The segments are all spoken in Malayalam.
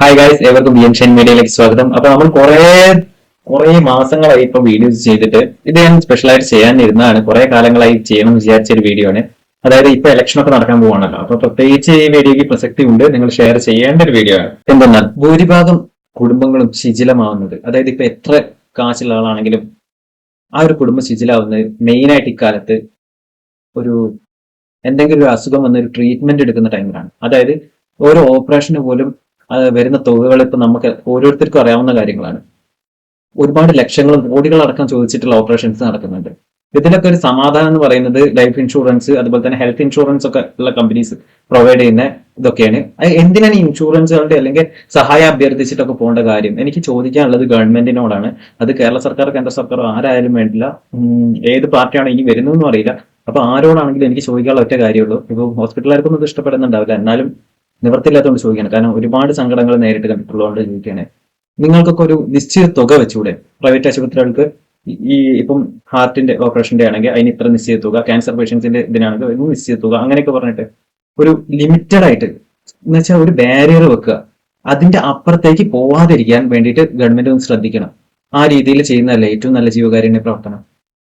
ഹായ് ഗായ്സ് ഏവർക്കും ബി എൻ ഷൈൻ മീഡിയയിലേക്ക് സ്വാഗതം. അപ്പൊ നമ്മൾ കുറെ കുറെ മാസങ്ങളായി ഇപ്പൊ വീഡിയോസ് ചെയ്തിട്ട് ഇത് ഞാൻ സ്പെഷ്യലായിട്ട് ചെയ്യാനിരുന്നതാണ്. കുറെ കാലങ്ങളായി ചെയ്യണം വിചാരിച്ച ഒരു വീഡിയോ ആണ്. അതായത് ഇപ്പൊ ഇലക്ഷൻ ഒക്കെ നടക്കാൻ പോവാണല്ലോ. അപ്പൊ പ്രത്യേകിച്ച് ഈ വീഡിയോക്ക് പ്രസക്തി ഉണ്ട് നിങ്ങൾ ഷെയർ ചെയ്യേണ്ട ഒരു വീഡിയോ ആണ്. എന്തെന്നാൽ ഭൂരിഭാഗം കുടുംബങ്ങളും ശിഥിലമാവുന്നത് അതായത് ഇപ്പൊ എത്ര കാശുള്ള ആളാണെങ്കിലും ആ ഒരു കുടുംബം ശിഥിലാവുന്നത് മെയിൻ ആയിട്ട് ഇക്കാലത്ത് ഒരു എന്തെങ്കിലും ഒരു അസുഖം വന്ന ഒരു ട്രീറ്റ്മെന്റ് എടുക്കുന്ന ടൈമിലാണ് അതായത് ഓരോ ഓപ്പറേഷന് പോലും വരുന്ന തുകകൾ ഇപ്പൊ നമുക്ക് ഓരോരുത്തർക്കും അറിയാവുന്ന കാര്യങ്ങളാണ്. ഒരുപാട് ലക്ഷങ്ങളും കോടികളടക്കം ചോദിച്ചിട്ടുള്ള ഓപ്പറേഷൻസ് നടക്കുന്നുണ്ട്. ഇതിലൊക്കെ ഒരു സമാധാനം എന്ന് പറയുന്നത് ലൈഫ് ഇൻഷുറൻസ് അതുപോലെ തന്നെ ഹെൽത്ത് ഇൻഷുറൻസ് ഒക്കെ ഉള്ള കമ്പനീസ് പ്രൊവൈഡ് ചെയ്യുന്ന ഇതൊക്കെയാണ്. എന്തിനാണ് ഇൻഷുറൻസുകളുടെ അല്ലെങ്കിൽ സഹായം അഭ്യർത്ഥിച്ചിട്ടൊക്കെ പോകേണ്ട കാര്യം? എനിക്ക് ചോദിക്കാനുള്ളത് ഗവൺമെന്റിനോടാണ്. അത് കേരള സർക്കാർ കേന്ദ്ര സർക്കാർ ആരായാലും വേണ്ടില്ല. ഏത് പാർട്ടിയാണ് ഇനി വരുന്നതെന്നും അറിയില്ല. അപ്പൊ ആരോടാണെങ്കിലും എനിക്ക് ചോദിക്കാനുള്ള ഒറ്റ കാര്യമുള്ളൂ ഇപ്പോൾ ഹോസ്പിറ്റലുകാർക്കൊന്നും ഇത് ഇഷ്ടപ്പെടുന്നുണ്ടാവില്ല. എന്നാലും നിവർത്തില്ലാത്തതുകൊണ്ട് ചോദിക്കുകയാണ്. കാരണം ഒരുപാട് സങ്കടങ്ങൾ നേരിട്ട് കണ്ടിട്ടുള്ളതുകൊണ്ട് ചോദിക്കുകയാണ്. നിങ്ങൾക്കൊക്കെ ഒരു നിശ്ചിത തുക വെച്ചുകൂടെ പ്രൈവറ്റ് ആശുപത്രികൾക്ക് ഈ- ഇപ്പം ഹാർട്ടിന്റെ ഓപ്പറേഷന്റെ ആണെങ്കിൽ അതിന് ഇത്ര നിശ്ചിത തുക ക്യാൻസർ പേഷ്യൻസിന്റെ ഇതിനാണെങ്കിൽ ഒരു നിശ്ചിത തുക അങ്ങനെയൊക്കെ പറഞ്ഞിട്ട് ഒരു ലിമിറ്റഡ് ആയിട്ട് എന്ന് വെച്ചാൽ ഒരു ബാരിയർ വെക്കുക. അതിന്റെ അപ്പുറത്തേക്ക് പോവാതിരിക്കാൻ വേണ്ടിയിട്ട് ഗവൺമെന്റ് ഒന്ന് ശ്രദ്ധിക്കണം. ആ രീതിയിൽ ചെയ്യുന്നതല്ല ഏറ്റവും നല്ല ജീവകാരുണ്യ പ്രവർത്തനം.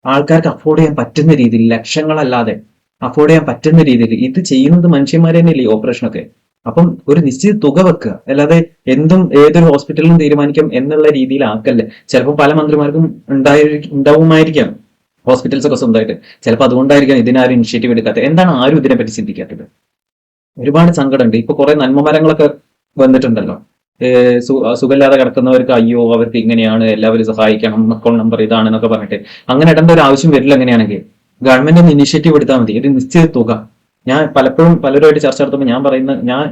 ആൾക്കാർക്ക് അഫോർഡ് ചെയ്യാൻ പറ്റുന്ന രീതിയിൽ ലക്ഷങ്ങളല്ലാതെ അഫോർഡ് ചെയ്യാൻ പറ്റുന്ന രീതിയിൽ ഇത് ചെയ്യുന്നത് മനുഷ്യന്മാർ തന്നെയല്ലേ ഓപ്പറേഷനൊക്കെ അപ്പം ഒരു നിശ്ചിത തുക വെക്കുക. അല്ലാതെ എന്തും ഏതൊരു ഹോസ്പിറ്റലിലും തീരുമാനിക്കാം എന്നുള്ള രീതിയിൽ ആക്കല്ലേ ചിലപ്പോൾ പല മന്ത്രിമാർക്കും ഉണ്ടായി ഉണ്ടാവുമായിരിക്കാം ഹോസ്പിറ്റൽസ് ഒക്കെ സ്വന്തമായിട്ട്. ചിലപ്പോൾ അതുകൊണ്ടായിരിക്കാം ഇതിനാരും ഇനിഷ്യേറ്റീവ് എടുക്കാത്തത്. എന്താണ് ആരും ഇതിനെപ്പറ്റി ചിന്തിക്കാത്തത്? ഒരുപാട് സങ്കടമുണ്ട്. ഇപ്പൊ കുറെ നന്മമരങ്ങളൊക്കെ വന്നിട്ടുണ്ടല്ലോ. സുഖമില്ലാതെ കിടക്കുന്നവർക്ക് അയ്യോ അവർക്ക് ഇങ്ങനെയാണ് എല്ലാവരും സഹായിക്കണം അക്കൗണ്ട് നമ്പർ ഇതാണ് എന്നൊക്കെ പറഞ്ഞിട്ട്. അങ്ങനെ ഇടേണ്ട ഒരു ആവശ്യം വരില്ല എങ്ങനെയാണെങ്കിൽ ഗവൺമെന്റ് ഇനിഷ്യേറ്റീവ് എടുത്താൽ മതി. ഒരു നിശ്ചിത തുക. ഞാൻ പലപ്പോഴും പലരുമായിട്ട് ചർച്ച നടത്തുമ്പോൾ ഞാൻ പറയുന്ന ഞാൻ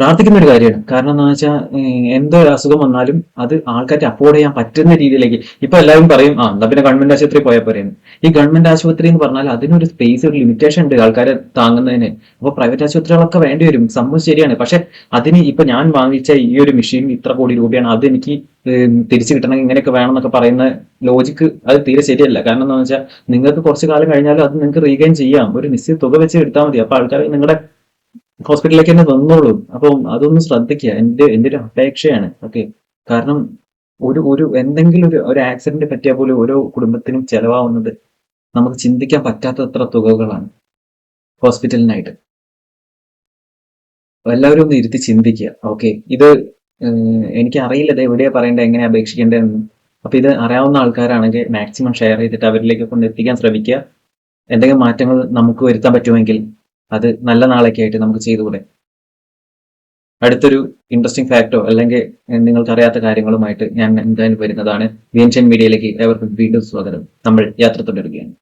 പ്രാർത്ഥിക്കുന്ന ഒരു കാര്യമാണ്. കാരണം എന്താ വെച്ചാൽ എന്തോ ഒരു അസുഖം വന്നാലും അത് ആൾക്കാർക്ക് അഫോർഡ് ചെയ്യാൻ പറ്റുന്ന രീതിയിലേക്ക് ഇപ്പൊ എല്ലാവരും പറയും ആ എന്നാ പിന്നെ ഗവൺമെന്റ് ആശുപത്രി പോയാൽ പോരെയെന്ന് ഈ ഗവൺമെന്റ് ആശുപത്രി എന്ന് പറഞ്ഞാൽ അതിനൊരു സ്പേസ് ഒരു ലിമിറ്റേഷൻ ഉണ്ട് ആൾക്കാരെ താങ്ങുന്നതിന്. അപ്പൊ പ്രൈവറ്റ് ആശുപത്രികളൊക്കെ വേണ്ടി വരും. സംഭവം ശരിയാണ്. പക്ഷെ അതിന് ഇപ്പൊ ഞാൻ വാങ്ങിച്ച ഈ ഒരു മെഷീൻ ഇത്ര കോടി രൂപയാണ്. അത് എനിക്ക് തിരിച്ചു കിട്ടണമെങ്കിൽ ഇങ്ങനെയൊക്കെ വേണം എന്നൊക്കെ പറയുന്ന ലോജിക്ക് അത് തീരെ ശരിയല്ല. കാരണം എന്താണെന്ന് വെച്ചാൽ നിങ്ങൾക്ക് കുറച്ച് കാലം കഴിഞ്ഞാലും അത് നിങ്ങൾക്ക് റീഗെയിൻ ചെയ്യാം. ഒരു നിശ്ചിത തുക വെച്ച് എടുത്താൽ മതി. അപ്പൊ ആൾക്കാർ നിങ്ങളുടെ ഹോസ്പിറ്റലിലേക്ക് തന്നെ വന്നോളൂ. അപ്പം അതൊന്ന് ശ്രദ്ധിക്കുക. എന്റെ എന്റെ ഒരു അപേക്ഷയാണ്. ഓക്കെ. കാരണം ഒരു ഒരു എന്തെങ്കിലും ഒരു ഒരു ആക്സിഡന്റ് പറ്റിയാൽ പോലും ഓരോ കുടുംബത്തിനും ചെലവാവുന്നത് നമുക്ക് ചിന്തിക്കാൻ പറ്റാത്തത്ര തുകകളാണ് ഹോസ്പിറ്റലിനായിട്ട്. എല്ലാവരും ഒന്ന് ഇരുത്തി ചിന്തിക്കുക. ഓക്കെ. ഇത് എനിക്ക് അറിയില്ല ഇത് എവിടെയാ പറയേണ്ടത് എങ്ങനെ അപേക്ഷിക്കേണ്ടതെന്ന്. അപ്പൊ ഇത് അറിയാവുന്ന ആൾക്കാരാണെങ്കിൽ മാക്സിമം ഷെയർ ചെയ്തിട്ട് അവരിലേക്ക് കൊണ്ട് എത്തിക്കാൻ ശ്രമിക്കുക. എന്തെങ്കിലും മാറ്റങ്ങൾ നമുക്ക് വരുത്താൻ പറ്റുമെങ്കിൽ അത് നല്ല നാളേക്ക് ആയിട്ട് നമുക്ക് ചെയ്തുകൂടെ? അടുത്തൊരു ഇൻട്രസ്റ്റിംഗ് ഫാക്ടോ അല്ലെങ്കിൽ നിങ്ങൾക്ക് അറിയാത്ത കാര്യങ്ങളുമായിട്ട് ഞാൻ എന്തായാലും വരുന്നതാണ്. വിയൻഷൻ മീഡിയയിലേക്ക് ഏവർക്കും വീണ്ടും സ്വാഗതം. നമ്മൾ യാത്ര തുടരുകയാണ്